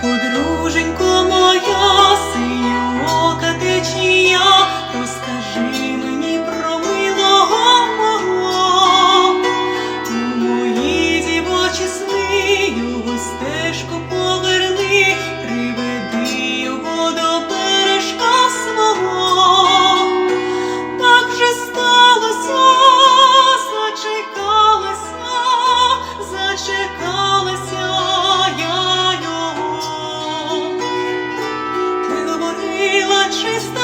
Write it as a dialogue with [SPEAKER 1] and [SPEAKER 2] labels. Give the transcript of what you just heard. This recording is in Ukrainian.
[SPEAKER 1] подружень. Just.